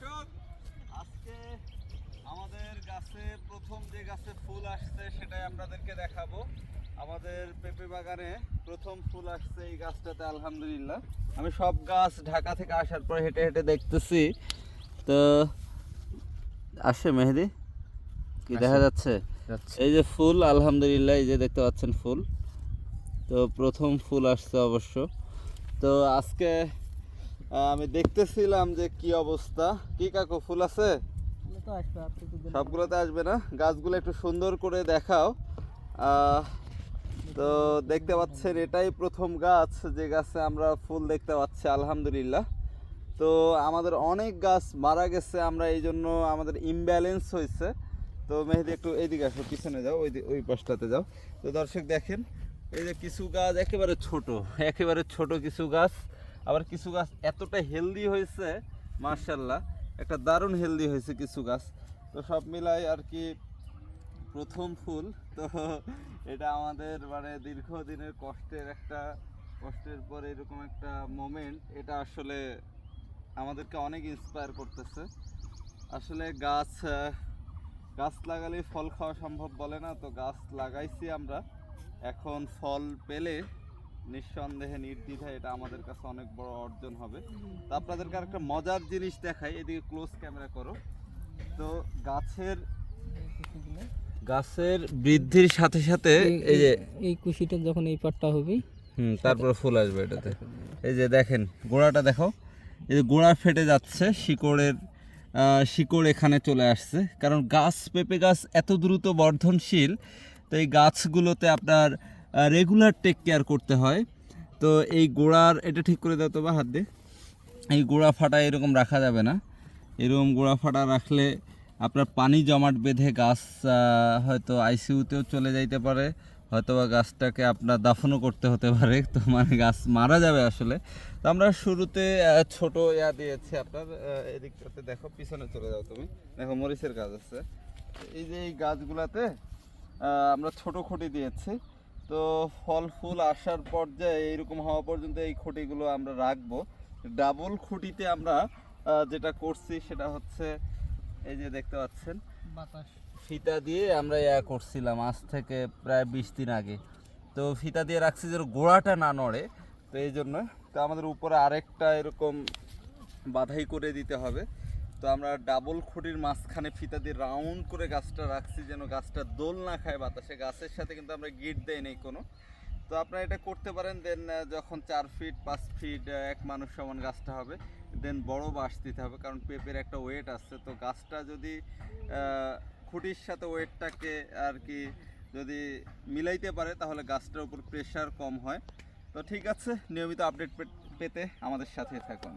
দর্শক আজকে আমাদের গাছে প্রথম যে গাছে ফুল আসছে সেটাই আপনাদেরকে দেখাবো। আমাদের পেঁপে বাগানে প্রথম ফুল আসছে এই গাছটাতে আলহামদুলিল্লাহ। আমি সব গাছ ঢাকা থেকে আসার পর হেঁটে হেঁটে দেখতেছি। তো আসে মেহেদি? কি দেখা যাচ্ছে। এই যে ফুল আলহামদুলিল্লাহ এই যে দেখতে পাচ্ছেন ফুল। তো প্রথম ফুল আসছে অবশ্য। তো আজকে আমি দেখতেছিলাম যে কি অবস্থা। কি কাকু ফুল আছে? সবগুলোতে আসবে না? গাছগুলো একটু সুন্দর করে দেখাও। তো দেখতে পাচ্ছেন এটাই প্রথম গাছ যে গাছে আমরা ফুল দেখতে পাচ্ছি আলহামদুলিল্লাহ। তো আমাদের অনেক গাছ মারা গেছে আমরা এই জন্য আমাদের ইমব্যালেন্স হয়েছে। তো মেহেদি একটু এইদিকে আসো পিছনে যাও ওই ওই পাশটাতে যাও। তো দর্শক দেখেন এই যে কিছু গাছ একেবারে ছোট একেবারে ছোট কিছু গাছ। আবার কিছু গাছ এতটা হেলদি হয়েছে মার্শাল্লাহ একটা দারুণ হেলদি হয়েছে কিছু গাছ। তো সব মিলাই আর কি প্রথম ফুল। তো এটা আমাদের মানে দীর্ঘদিনের কষ্টের একটা, কষ্টের পর এরকম একটা মোমেন্ট এটা আসলে আমাদেরকে অনেক ইন্সপায়ার করতেছে। আসলে গাছ গাছ লাগালে ফল খাওয়া সম্ভব বলে না। তো গাছ লাগাইছি আমরা। এখন ফল পেলে নিঃসন্দেহে নির্দ্বিধায় এটা আমাদের কাছে অনেক বড় অর্জন হবে। তো আপনাদেরকে একটা মজার জিনিস দেখাই এদিকে ক্লোজ ক্যামেরা করো। তো গাছের গাছের বৃদ্ধির সাথে সাথে এই- এই যে এই কুশিটা যখন এই পাটটা হবে হুম তারপরে ফুল আসবে এটাতে। এই যে দেখেন গোড়াটা দেখো। এই যে গোড়া ফেটে যাচ্ছে শিকড়ের শিকড় এখানে চলে আসছে। কারণ গাছ পেঁপে গাছ এত দ্রুত বর্ধনশীল তো এই গাছগুলোতে আপনার রেগুলার টেক কেয়ার করতে হয়। তো এই গোড়ার, এটা ঠিক করে দাও তো বা হাত দিয়ে। এই গোড়া ফাটা এরকম রাখা যাবে না। এরকম গোড়া ফাটা রাখলে আপনার পানি জমাট বেঁধে গাছ হয়তো আইসিইউতেও চলে যাইতে পারে। হয়তো বা গাছটাকে আপনার দাফনও করতে হতে পারে। তো মানে গাছ মারা যাবে আসলে। তো আমরা শুরুতে ছোট ইয়া দিয়েছি আপনার। এদিকটাতে দেখো, পিছনে চলে যাও তুমি। দেখো, মরিচের গাছ আছে। এই যে এই গাছগুলাতে আমরা ছোট খুঁটি দিয়েছি। তো ফল ফুল আসার পর্যায়ে এইরকম হওয়া পর্যন্ত এই খুঁটিগুলো আমরা রাখব। ডাবল খুঁটিতে আমরা যেটা করছি সেটা হচ্ছে এই যে দেখতে পাচ্ছেন বাতাস। ফিতা দিয়ে আমরা ইয়া করছিলাম আজ থেকে প্রায় বিশ দিন আগে। তো ফিতা দিয়ে রাখছি যেন গোড়াটা না নড়ে তো এই জন্য। তো আমাদের উপরে আরেকটা এরকম বাধাই করে দিতে হবে। তো আমরা ডাবল খুঁটির মাঝখানে ফিতা দিয়ে রাউন্ড করে গাছটা রাখছি যেন গাছটা দোল না খায় বাতাসে। গাছের সাথে কিন্তু আমরা গিট দেই নেই কোনো। তো আপনারা এটা করতে পারেন দেন যখন চার ফিট পাঁচ ফিট এক মানুষ সমান গাছটা হবে দেন বড় বাঁশ দিতে হবে, কারণ পেঁপের একটা ওয়েট আছে। তো গাছটা যদি খুঁটির সাথে ওয়েটটাকে আর কি যদি মিলাইতে পারে, তাহলে গাছটার উপর প্রেশার কম হয়। তো ঠিক আছে, নিয়মিত আপডেট পেতে আমাদের সাথে থাকুন।